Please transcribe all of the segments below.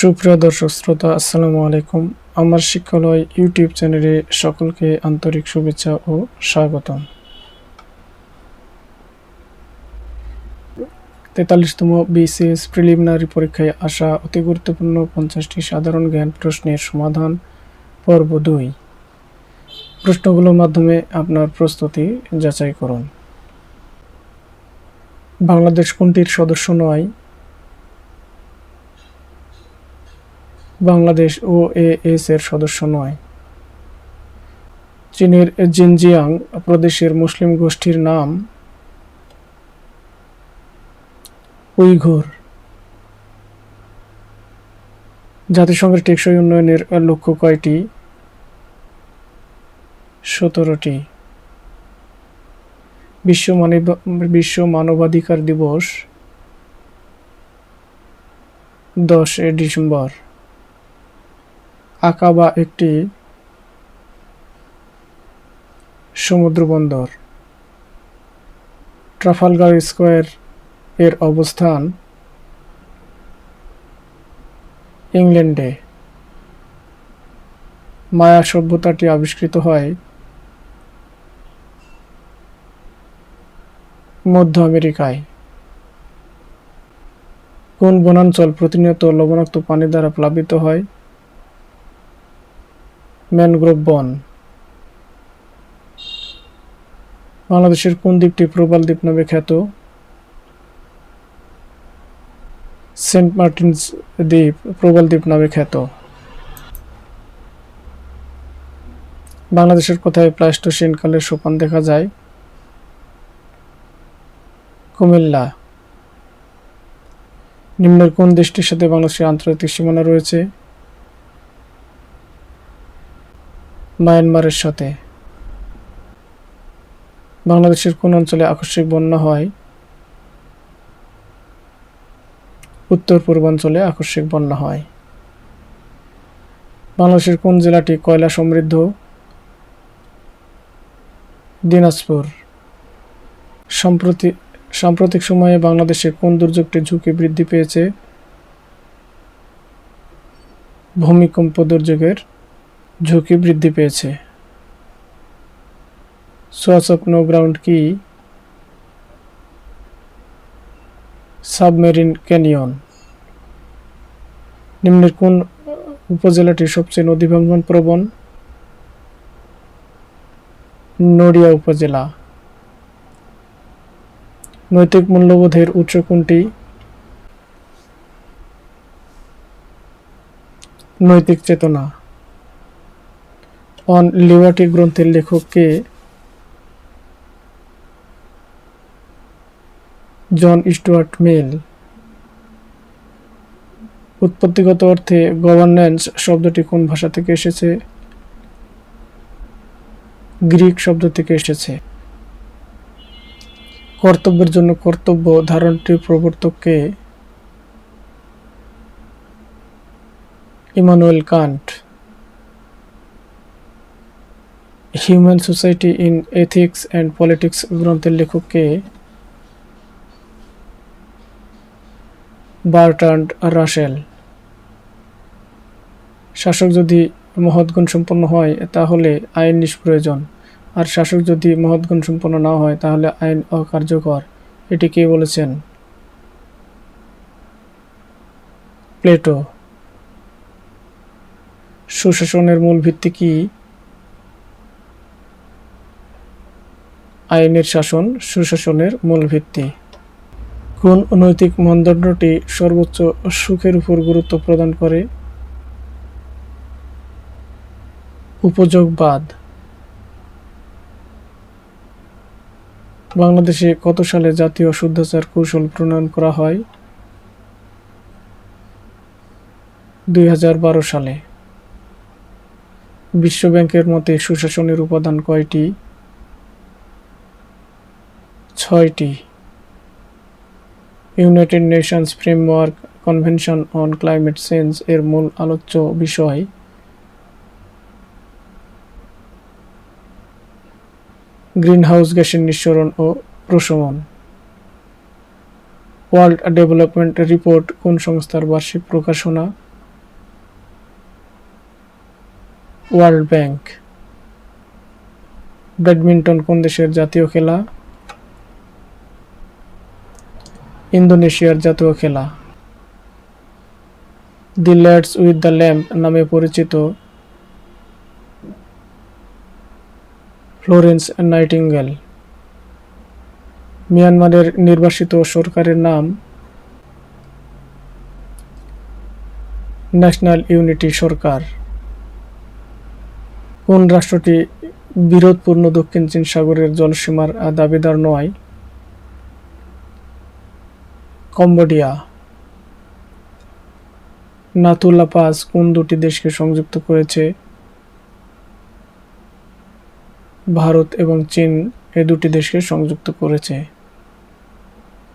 সুপ্রিয় দর্শক শ্রোতা, আসসালামু আলাইকুম। আমার শিক্ষালয় ইউটিউব চ্যানেলে সকলকে আন্তরিক শুভেচ্ছা ও স্বাগতম। তেতাল্লিশতম বিসিএস প্রিলিমিনারি পরীক্ষায় আসা অতি গুরুত্বপূর্ণ পঞ্চাশটি সাধারণ জ্ঞান প্রশ্নের সমাধান, পর্ব দুই। প্রশ্নগুলোর মাধ্যমে আপনার প্রস্তুতি যাচাই করুন। বাংলাদেশ কোনটির সদস্য নয়? বাংলাদেশ ও এএস এর সদস্য নয়। চীনের জিনজিয়াং প্রদেশের মুসলিম গোষ্ঠীর নাম উইঘুর। জাতিসংঘের টেকসই উন্নয়নের লক্ষ্য কয়টি? সতেরোটি। বিশ্ব মানব, বিশ্ব মানবাধিকার দিবস দশে ডিসেম্বর। আকাবা একটি সমুদ্র বন্দর ট্রাফালগার স্কোয়ার এর অবস্থান ইংল্যান্ডে। মায়া সভ্যতাটি আবিষ্কৃত হয় মধ্য আমেরিকায়। কোন বনাঞ্চল প্রতিনিয়ত লবণাক্ত পানি দ্বারা প্লাবিত হয়? ম্যানগ্রোভ বন। বাংলাদেশের কোন দ্বীপটি প্রবাল দ্বীপ নামে খ্যাত? সেন্ট মার্টিনস দ্বীপ প্রবাল দ্বীপ নামে খ্যাত। বাংলাদেশের কোথায় প্লাস্টোসিন কালের সোপান দেখা যায়? কুমিল্লা। নিম্নের কোন দেশটির সাথে বাংলাদেশের আন্তর্জাতিক সীমানা রয়েছে? মায়ানমারের সাথে। বাংলাদেশের কোন অঞ্চলে আকস্মিক বন্যা হয়? উত্তর পূর্বাঞ্চলে আকস্মিক বন্যা হয়। বাংলাদেশের কোন জেলাটি কয়লা সমৃদ্ধ? দিনাজপুর। সম্প্রতি সাম্প্রতিক সময়ে বাংলাদেশে কোন দুর্যোগটির ঝুঁকি বৃদ্ধি পেয়েছে? ভূমিকম্প দুর্যোগের ঝুঁকি বৃদ্ধি পেয়েছে। অফ নো গ্রাউন্ড কি? Submarine canyon. নিম্নের কোন উপজেলাটি সবচেয়ে নদী ভাঙ্গন প্রবণ? নড়িয়া উপজেলা। নৈতিক মূল্যবোধের উৎস কোনটি? নৈতিক চেতনা। অন লিবার্টি গ্রন্থের লেখক কে জন স্টুয়ার্ট মিল। উৎপত্তিগত অর্থে গভর্নেন্স শব্দটি কোন ভাষা থেকে এসেছে? গ্রিক শব্দ থেকে এসেছে। কর্তব্যের জন্য কর্তব্য ধারণটির প্রবর্তককে Immanuel Kant. Human society in ethics and politics গ্রন্থের লেখককে বার্টান্ড রাসেল শাসক যদি মহৎগুণ সম্পন্ন হয়, তাহলে আইন নিষ্প্রয়োজন। আর শাসক যদি মহৎগুণ সম্পন্ন না হয়, তাহলে আইন অকার্যকর। এটি কে বলেছেন? প্লেটো। সুশাসনের মূল ভিত্তি কি? আইনের শাসন, সুশাসনের মূল ভিত্তি। কোন নৈতিক মানদণ্ডটি সর্বোচ্চ সুখের উপর গুরুত্ব প্রদান করে? উপযোগবাদ। বাংলাদেশে কত সালে জাতীয় শুদ্ধাচার কৌশল প্রণয়ন করা হয়? দুই হাজার বারো সালে। বিশ্ব ব্যাংকের মতে সুশাসনের উপাদান কয়টি? ছয়টি। United Nations Framework Convention on Climate Change এর মূল আলোচ্য বিষয়। গ্রিনহাউস গ্যাসের নিঃসরণ ও প্রশমন। ওয়ার্ল্ড ডেভেলপমেন্ট রিপোর্ট কোন সংস্থার বার্ষিক প্রকাশনা? ওয়ার্ল্ড ব্যাংক ব্যাডমিন্টন কোন দেশের জাতীয় খেলা? ইন্দোনেশিয়ার জাতীয় খেলা। The lady with the lamp নামে পরিচিত ফ্লোরেন্স নাইটিঙ্গেল। মিয়ানমারের নির্বাসিত সরকারের নাম ন্যাশনাল ইউনিটি সরকার কোন রাষ্ট্রটি বিরোধপূর্ণ দক্ষিণ চীন সাগরের জলসীমার দাবিদার নয়? কম্বোডিয়া। নাতুলা পাস কোন দুটি দেশকে সংযুক্ত করেছে? ভারত এবং চীন এ দুটি দেশকে সংযুক্ত করেছে।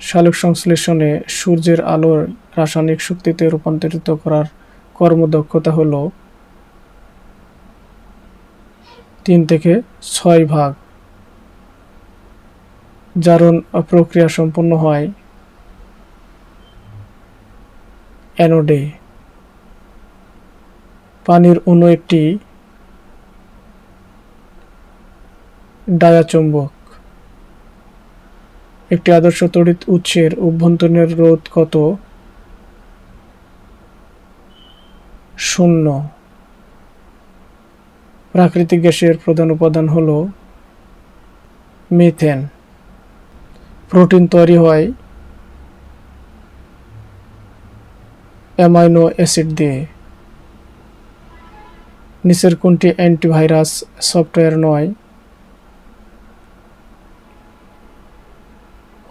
সালোক সংশ্লেষণে সূর্যের আলোর রাসায়নিক শক্তিতে রূপান্তরিত করার কর্মদক্ষতা হল তিন থেকে ছয় ভাগ। জারণ প্রক্রিয়া সম্পন্ন হয় অ্যানোডে। পানির অণু একটি ডায়াচুম্বক। একটি আদর্শ তড়িৎ উৎসের অভ্যন্তরীণ রোধ কত? শূন্য। প্রাকৃতিক গ্যাসের প্রধান উপাদান হল মিথেন। প্রোটিন তৈরি হয় অ্যামাইনো অ্যাসিড দিয়ে। নিচের কোনটি অ্যান্টিভাইরাস সফটওয়্যার নয়?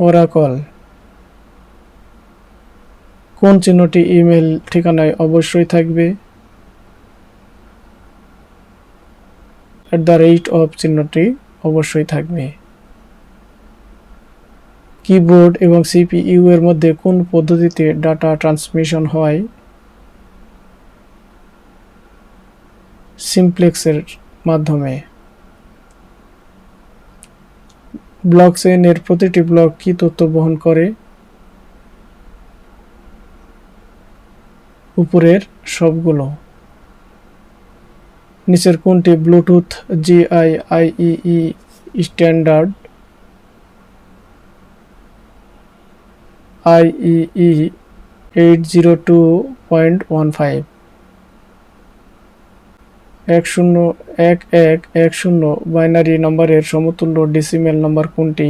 ওরাকল। কোন চিহ্নটি ইমেল ঠিকানায় অবশ্যই থাকবে? অ্যাট দ্য রেট অফ চিহ্নটি অবশ্যই থাকবে। কিবোর্ড এবং সিপিইউ এর মধ্যে কোন পদ্ধতিতে ডাটা ট্রান্সমিশন হয়? সিমপ্লেক্সের মাধ্যমে। ব্লকচেইনের প্রতিটি ব্লক কি তথ্য বহন করে? উপরের সবগুলো। নিচের কোনটি Bluetooth জিআইআইই standard IEEE eight zero two point one five এক শূন্য এক এক এক শূন্য বাইনারি নম্বরের সমতুল্য ডেসিমেল নম্বর কোনটি?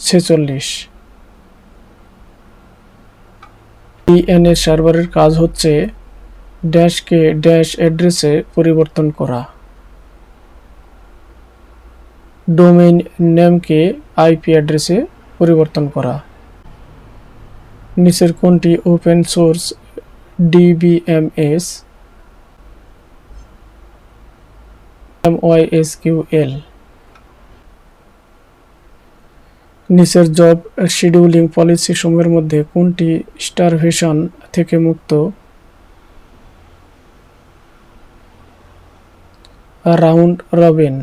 ছেচল্লিশ। ডিএনএ সার্ভারের কাজ হচ্ছে ড্যাশকে ড্যাশ অ্যাড্রেসে পরিবর্তন করা। ডোমেইন নেমকে আইপি অ্যাড্রেসে পরিবর্তন করা। নিচের কোনটি ওপেন সোর্স ডিবিএমএস এমওয়াইএসকিউএল নিচের জব শিডিউলিং পলিসি সমূহের মধ্যে কোনটি স্টারভেশন থেকে মুক্ত? রাউন্ড রবিন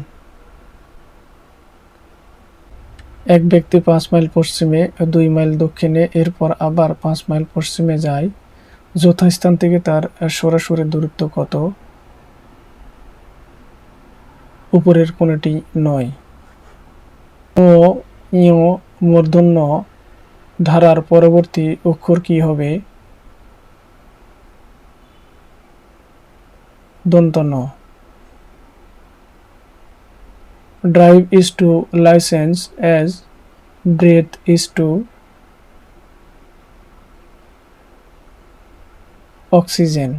এক ব্যক্তি পাঁচ মাইল পশ্চিমে, দুই মাইল দক্ষিণে, এরপর আবার পাঁচ মাইল পশ্চিমে যায়। যথাস্থান থেকে তার সরাসরি দূরত্ব কত? উপরের কোনটি নয়। ও, ইয়, মূর্ধন্য, ধারার পরবর্তী অক্ষর কি হবে? দন্তন drive is to licence as breath is to oxygen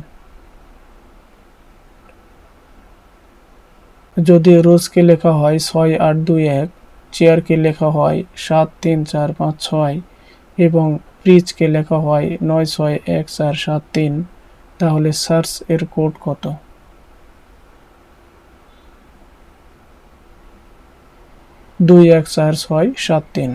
যদি রোজকে লেখা হয় ছয় আট দুই এক, চেয়ারকে লেখা হয় সাত তিন চার পাঁচ ছয় এবং ফ্রিজকে লেখা হয় নয় ছয় এক চার সাত তিন, তাহলে সার্চ এর কোড কত? দুই এক চার ছয় সাত তিন।